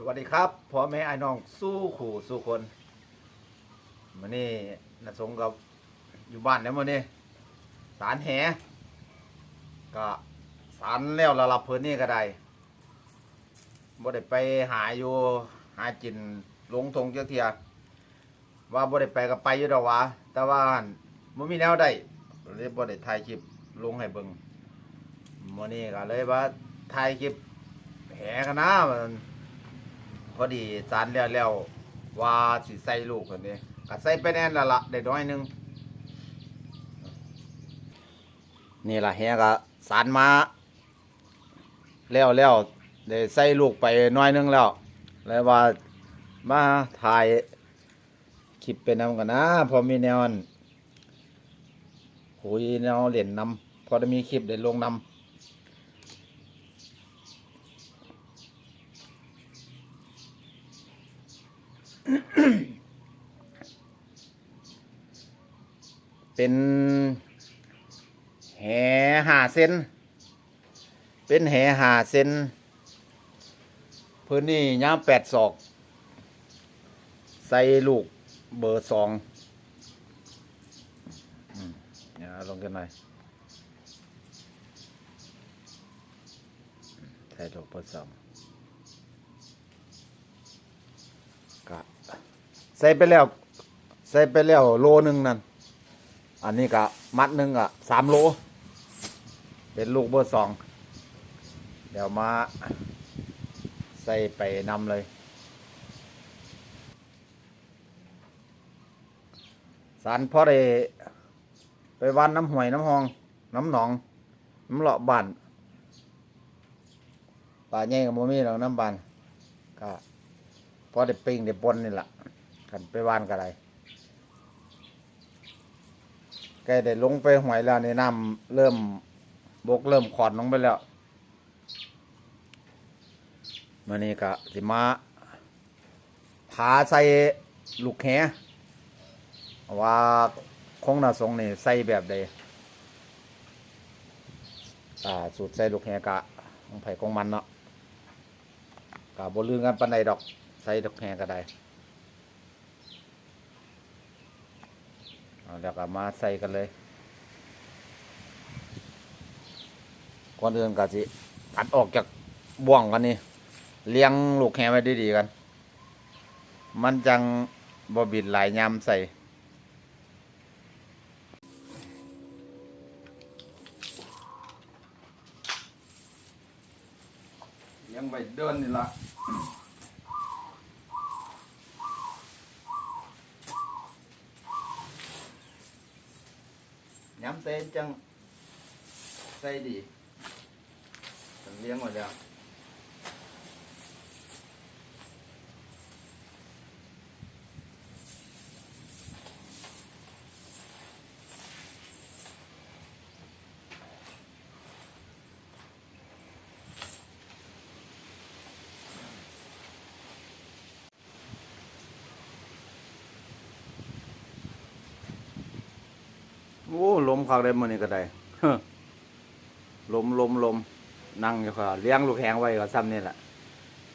สวัสดีครับพ่อแม่ไอ้น้องสู้ขู่สู้คนมื่อนี้นาสงกับอยู่บ้านแล้วมื่อนี้สารแหก็สารแล้วระลับเพิ่นนี่ก็ได้บ่ได้ไปหาอยู่หาจินลงทงเจ้าเทียว่าบ่ได้ไปก็ไปอยู่ดอกวะแต่ว่าบ่มีแนวได้เลยบ่ได้ถ่ายคลิปลงให้เบิ่งมื้อนี้ก็เลยว่าถ่ายคลิปแหกันนะมัน พอดีสารแล้วแล้วว่าสิใส่ลูกคนนี้ก็ใส่ไปแน่นละละได้น้อยหนึงนี่ล่ะเฮียก็สารมาแล้วแล้วได้ใส่ลูกไปน้อยหนึงแล้วแล้วว่ามาถ่ายคลิปเป็นนำกันนะ พอมีแนวนคุยแนวเล่นนำพอได้มีคลิปได้ลงนำ เป็นแหหาเซนเป็นแหหาเซนพื้นนี่ยาวแปดศอก ใส่ลูกเบอร์สองอืมเดี๋ยวเอาลงกันหน่อยใส่ลูกเบอร์สองก็ ใส่ไปแล้ว ใส่ไปแล้วโลหนึ่งนั่นอันนี้ก็มัดหนึ่งอะสามโล เป็นลูกเบอร์สองเดี๋ยวมาใส่ไปนำเลยสารพ่อได้ไปวันน้ำห่วยน้ำหอง น้ำหนอง น้ำเลาะบานป่าใหญ่กับโมมี่หรอกน้ำบานก็พอได้ปิ้งได้ปนนี่แหละ กันไปวานก็ได้ใกล้ได้ลงไปหวยแล้วในน้ำเริ่มบกเริ่มขอดลงไปแล้วมื่อนี้ก็สิมาพาใส่ลูกแหว่าคงนาทรงนี่ใส่แบบใดอ่าสูตรใส่ลูกแหกะของไผ่ของมันเนาะกะบนลืมกันปันใดดอก ใส่ลูกแหก็ได้ เอาเดี๋ยวก็มาใส่กันเลย ก่อนอื่นก็สิตัดออกจากบ่วงกันนี่เลี้ยงลูกแหไว้ดีๆกัน มันจังบ่บิดหลายยามใส่เลี้ยงไว้เดินนี่ละ เต้นจัง ใส่ดีผมเลี้ยงหมดแล้ว อ้ลมคักได้มื้อนี้ก็ได้ลมลมลมนั่งอยู่ค่ะเลี้ยงลูกแหงไว้ก็ซ้ำนี่แหละ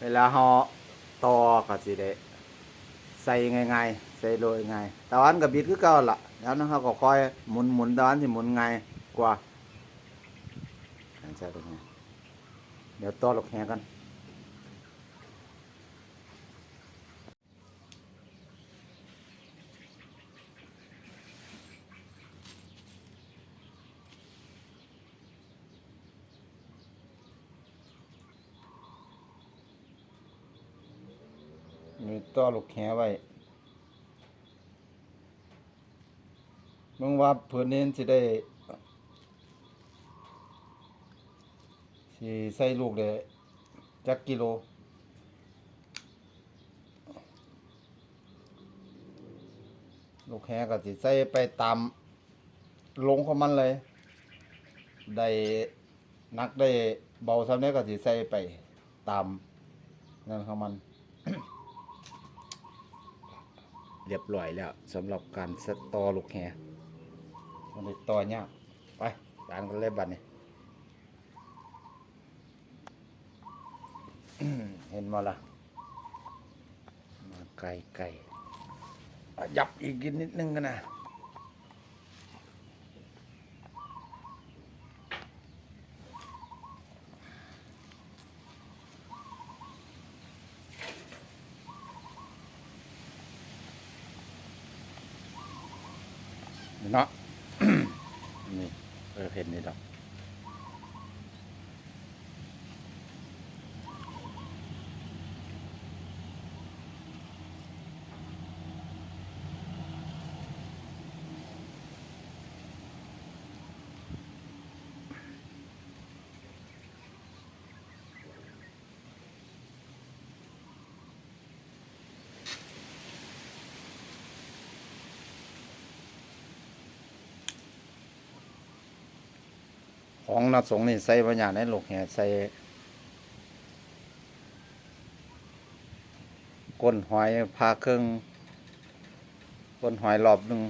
เวลาเฮาต่อก็สิได้ใส่ง่ายๆใส่โดยง่ายตะวันกับบิดคือเก่าละแล้วนั้นเขาก็คอยหมุนหมุนตะวันสิหมุนง่ายกว่าใช่ตรงนี้เดี๋ยวต่อลูกแหงกัน นี่ต่อลูกแหไว้มึงว่าเพื่อนนี้สิได้สิใส่ลูกได้จักกิโลลูกแหก็สิใส่ไปตามลงของมันเลย ได้นักได้เบาซำเนี้ก็สิใส่ไปตามนั่นของมัน เรียบร้อยแล้วสำหรับการสตอลูกแหมันได้ต่อยไปตานกันเลยบัดนี้เห็นมาละไก่ไก่ยับอีกนิดนึงกันนะ เนาะนี่เออเห็นนี่ดอก ของนักสงฆ์นี่ใส่ปัญญาในโลกแห่ใส่ก้นหอยพาเครื่องก้นหอยรอบหนึ่ง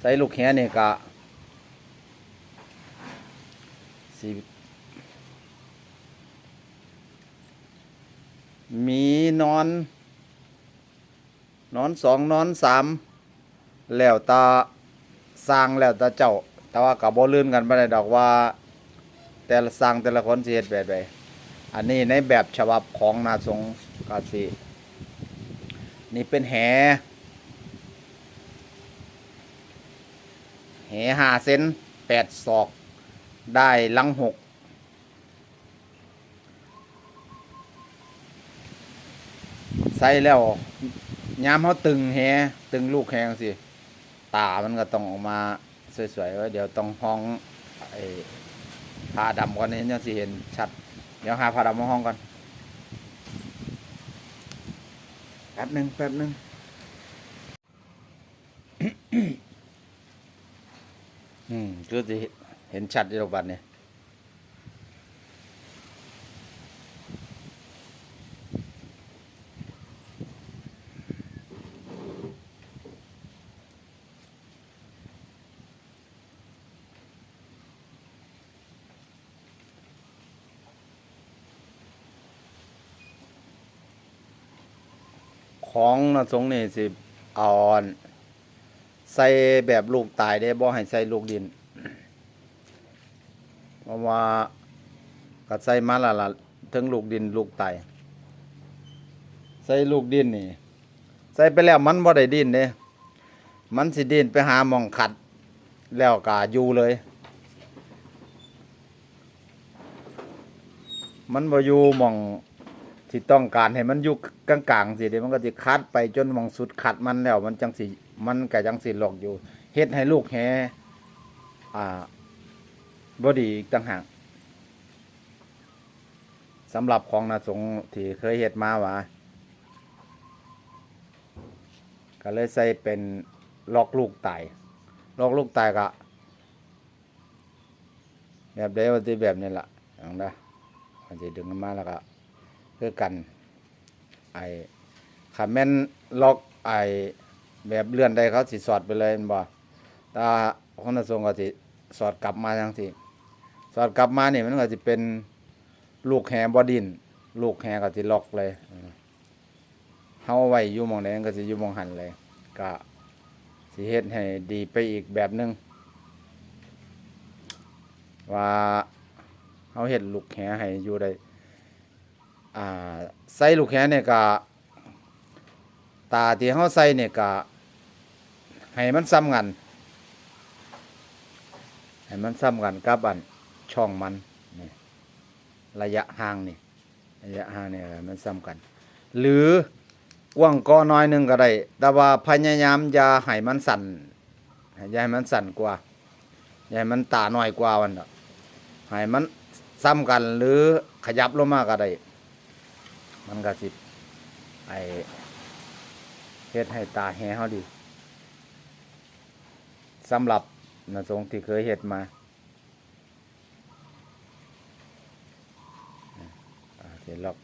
ใส่ลูกแหนี่กะสี มีนอน นอนสองนอนสามแล้วตาสร้างแล้วตาเจ้า แต่ว่ากับบ่ลื่นกันไปได้ดอกว่า แต่ละสร้างแต่ละคนสิเฮ็ดแบบใดอันนี้ในแบบฉบับของนาสงกาสินี่เป็นแหแหห้าเซนแปดศอก ได้ลังหก ใส่แล้วยามเขาตึงแฮตึงลูกแฮงสิตามันก็ต้องออกมาสวยๆไว้เดี๋ยวต้องห้องไอ้ผ้าดำก่อนนี่ยังสิเห็นชัด เดี๋ยวหาผ้าดำมาห้องก่อนแป๊บหนึ่งแป๊บหนึ่งอืมก็จะเห็นชัดในโรงพยาบาลเนี่ย ของนะสงนี่สิอาอันใส่แบบลูกตายได้บ่ให้ใส่ลูกดิน เพราะว่าก็ใส่มาละละถึงลูกดินลูกตายใส่ลูกดินนี่ ใส่ไปแล้วมันบ่ได้ดินเด้มันสิดินไปหาหมองขัด แล้วก็อยู่เลย มันบ่อยู่หมอง ที่ต้องการให้มันอยู่กลางๆสิเดี๋ยวมันก็สิคัดไปจนมองสุดขัดมันแล้ว มันจังสิมันก็จังสิหลอกอยู่เฮ็ดให้ลูกแฮอ่าบ่ดีอีกต่างหากสำหรับของนาสงที่เคยเฮ็ดมาว่าก็เลยใส่เป็นลอกลูกตายลอกลูกตายก็แบบเดว่าที่แบบนี้ละอย่างนั้นมันจะดึงมาแล้วก็ คือกัน ไอ้ขาแม่นล็อกไอ้แบบเลื่อนได้เขาสิสอดไปเลยแม่นบ่ถ้าคนทรงก็สิสอดกลับมาจังซี่สอดกลับมานี่มันก็สิเป็นลูกแฮบ่ดิน ลูกแฮก็สิล็อกเลยเออเฮาไว้อยู่มองใดมันก็สิอยู่มองหันเลยก็สิเฮ็ดให้ดีไปอีกแบบหนึง ว่าเฮาเฮ็ดลูกแฮให้อยู่ได้ ใส่ลูกแขนเนี่ยก็ตาที่เขาใส่เนี่ยก็ให้มันซ้ำกันให้มันซ้ำกันกับอันช่องมันนี่ระยะห่างนี่ระยะห่างเนี่ยให้มันซ้ำกัน หรือกว้างก็น้อยหนึงก็ได้ แต่ว่าพยายามอย่าให้มันสั่นอย่าให้มันสั่นกว่าอย่าให้มันตาหน้อยกว่าวันให้มันซ้ำกันหรือขยับลงมาก็ได้ มันก็สิไอเฮ็ดให้ตาแห้เฮาดีสำหรับนสงที่เคยเฮ็ดมาเสร็จแล้ว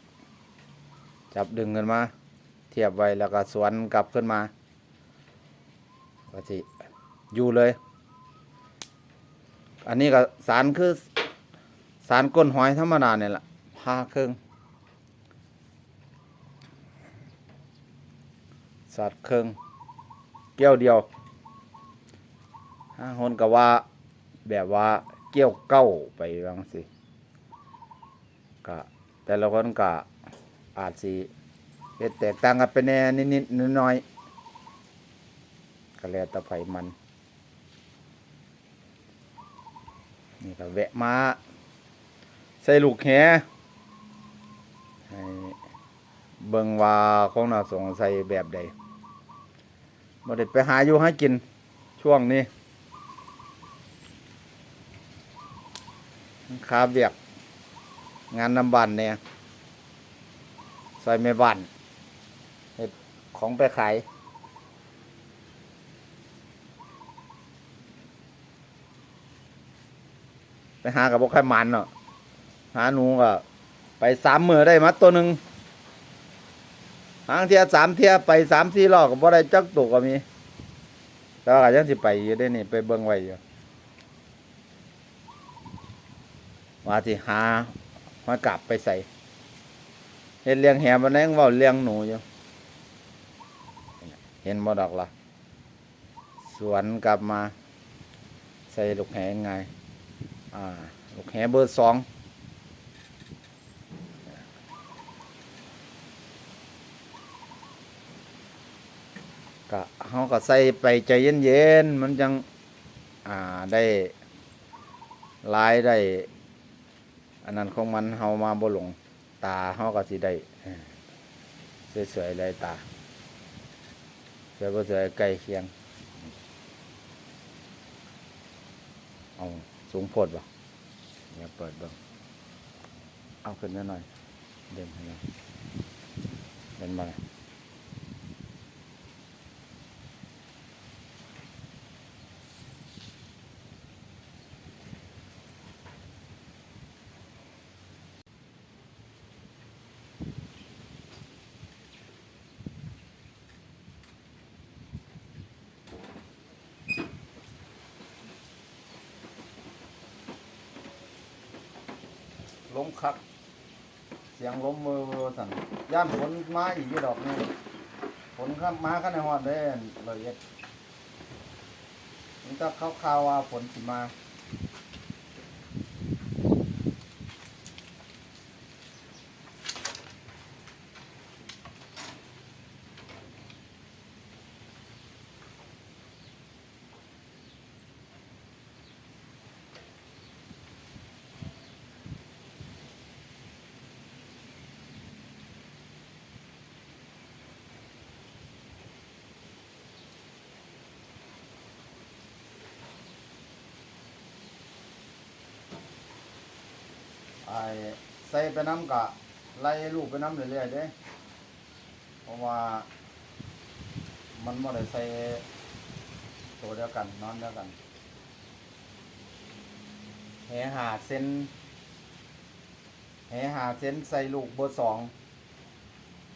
จับดึงขึ้นมา เทียบไว้แล้วก็สวนกลับขึ้นมาก็สิอยู่เลย อันนี้ก็สารคือสารก้นหอยธรรมดาเนี่ยแหละพาเครื่อง สัตว์เครื่องเกี้ยวเดียวห้าคนก็ว่า แบบว่าเกี้ยวเก้าไปบางสิก็แต่ละคนก็อาจสิเฮ็ดแตกต่างกันไปแน่นิดๆน้อยๆก็แล้วแต่ไผมัน นี่ก็แวะมา ใส่ลูกแหให้เบิ่งว่าของน่าสงสัยแบบใด บ่ได้ไปหาอยู่หากินช่วงนี้คาเวียก งานนำบันเนี่ยซอยแม่บ้านเฮ็ดของไปขายไปหากับบกไข่มันเนาะหาหนูก็ไปสามมือได้มาตัวหนึ่ง หางเทียสามเทียไปสามสี่รอบก็บ่ได้จักตัวก็มี แต่ว่าก็ยังสิไปอยู่ได้นี่ไปเบิ่งไว้อยู่ว่าที่หาหอยกลับไปใส่เห็นเลี้ยงแหมันนั่งว่าเลี้ยงหนูอยู่เห็นบ่ดอกละสวนกลับมา ใส่ลูกแหงไง อ่า ลูกแหเบอร์สอง ก็เขาก็ใส่ไปใจเย็นๆมันจังอ่าได้ลายได้ อันนั้นของมันเฮามาบ่หลงตาเฮาก็สิได้สวยๆเลยตาสวยบ่สวยใกล้เคียงเอาสูงโพดบ่อย่าเปิดเบิ่งเอาขึ้นนิดหน่อยเด่นให้หน่อยเด่นมาเลย ล้มคัก เสียงล้มมือสั่นย่านฝนมาอีกอยู่ดอกนี่ฝนข้ามมาข้างในหอดเด้นเลยเอ็ดมันก็เข้าข่าวว่าฝนสิมา อ้ใส่ไปน้ำกะไล่ลูกไปน้ำเรื่อยๆเด้ เพราะว่า มันไม่ได้ใส่ตัวเดียวกันนอนเดียวกันแหหาเส้นแหหาเส้นใส่ลูกเบอร์สอง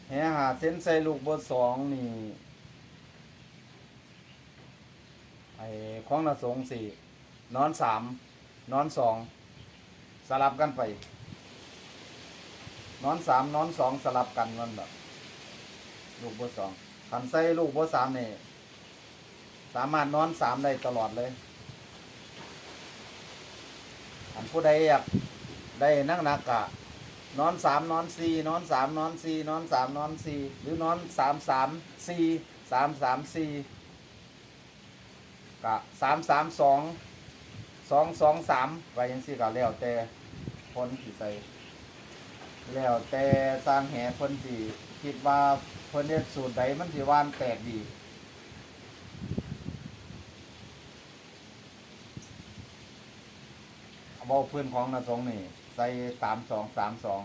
แหหาเส้นใส่ลูกเบอร์สองนี่ไอ้ของนาสงสี่นอนสามนอนสอง สลับกันไป นอนสามนอนสองสลับกันนั่นแบบลูกเบอร์สองขันใส่ลูกเบอร์สามเนี่ยสามารถนอนสามได้ตลอดเลย อันผู้ใดอยากได้นักนักกะ นอนสามนอนสี่นอนสามนอนสี่นอนสามนอนสี่หรือนอนสามสามสี่สามสามสี่กะสามสามสอง สองสองสามไปยังสี่ก็แล้วแต่คนที่ใส่แล้วแต่สร้างแหคนที่คิดว่าเพิ่นเฮ็ดสูตรใดมันสิว่านแตกดีเอาเบาพื้นของนาสงนี่ ใส่สามสองสามสอง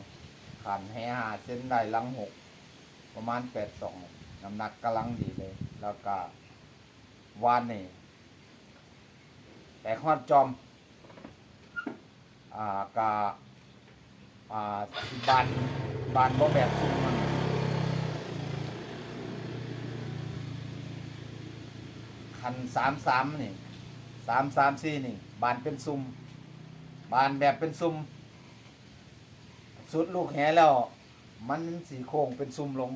ขันแห่หาเส้นได้ลังหกประมาณแปดสองน้ำหนักกำลังดีเลย แล้วก็วานนี่ แต่ฮอดจอม อ่ากาอ่าบานบานบ่แบบซุ่มมันคันสามสามนี่สามสามสี่นี่ บานเป็นซุ่มบานแบบเป็นซุ่มสุดลูกแหแล้ว มันสีโค้งเป็นซุ่มลง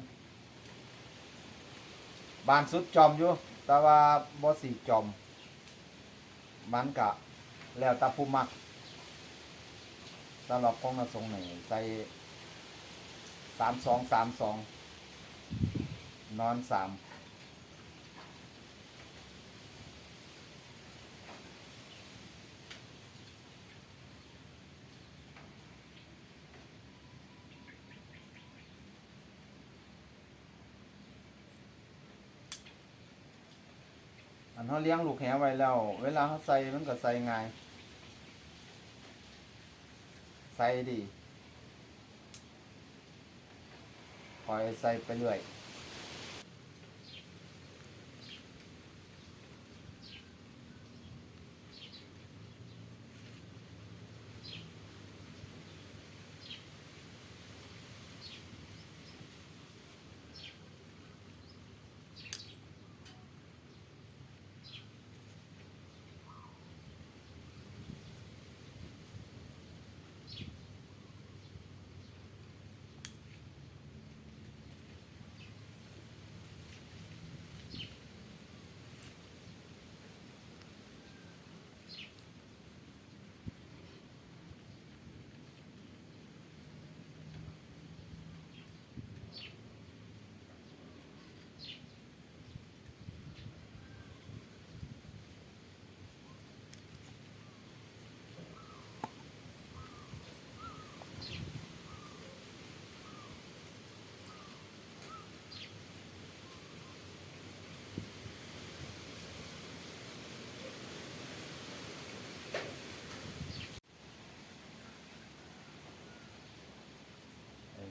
บานสุดจอมอยู่ แต่ว่าบ่สีจอม มันกะแล้วตาผู้มักสำหรับของนาทรงไหนใส่สามสองสามสองนอนสาม อันเขาเลี้ยงลูกแหไว้แล้ว เวลาเขาใส่มันก็ใส่ง่าย ใส่ดีคอยใส่ไปเรื่อย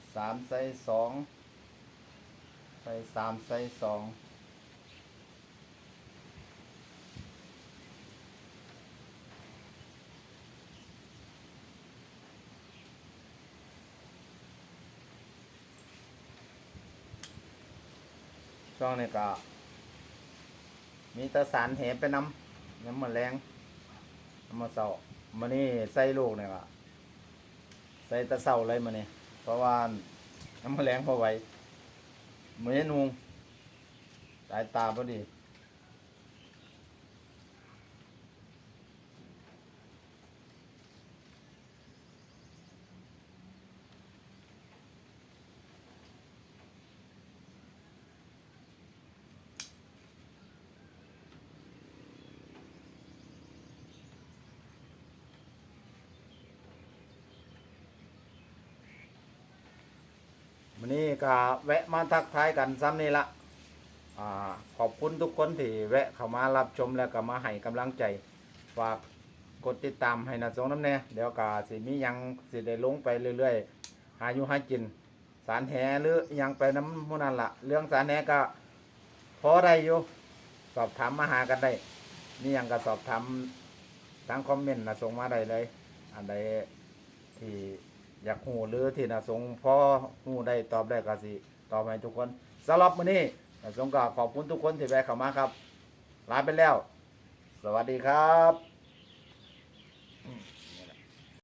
ใสามใส่สองใส่สามใส่สองช่วงนี้ก็ มีตะสารแหไปน้ำน้ำมันแรงน้ำมันเสามันนี่ใส่ลูกเนี่ยก็ใส่ตะเสาเลยมันนี่ เพราะว่าน้ำมันแรงพอไหวเหมือนุงสายตาพอดี ก็แวะมาทักทายกันซ้ำนี่ละอ่าขอบคุณทุกคนที่แวะเข้ามารับชมแล้วก็มาให้กำลังใจฝากกดติดตามให้นาสงน้ำแน่เดี๋ยวก็สิมียังสิได้ลงไปเรื่อยๆ หาอยู่หากิน สารแหหรือยังไปน้ำมูนั่นละเรื่องสารแหก็พอได้อยู่สอบถามมาหากันได้ นี่ยังก็สอบถามทางคอมเมนต์นะส่งมาได้เลย อันใดที่ อยากหูหรือที่นะสงพอหูได้ตอบได้ก็สิตอบให้ทุกคนสำหรับมื้อนี้นะสงก็ขอบคุณทุกคนที่แวะเข้ามาครับลาไปแล้ว สวัสดีครับ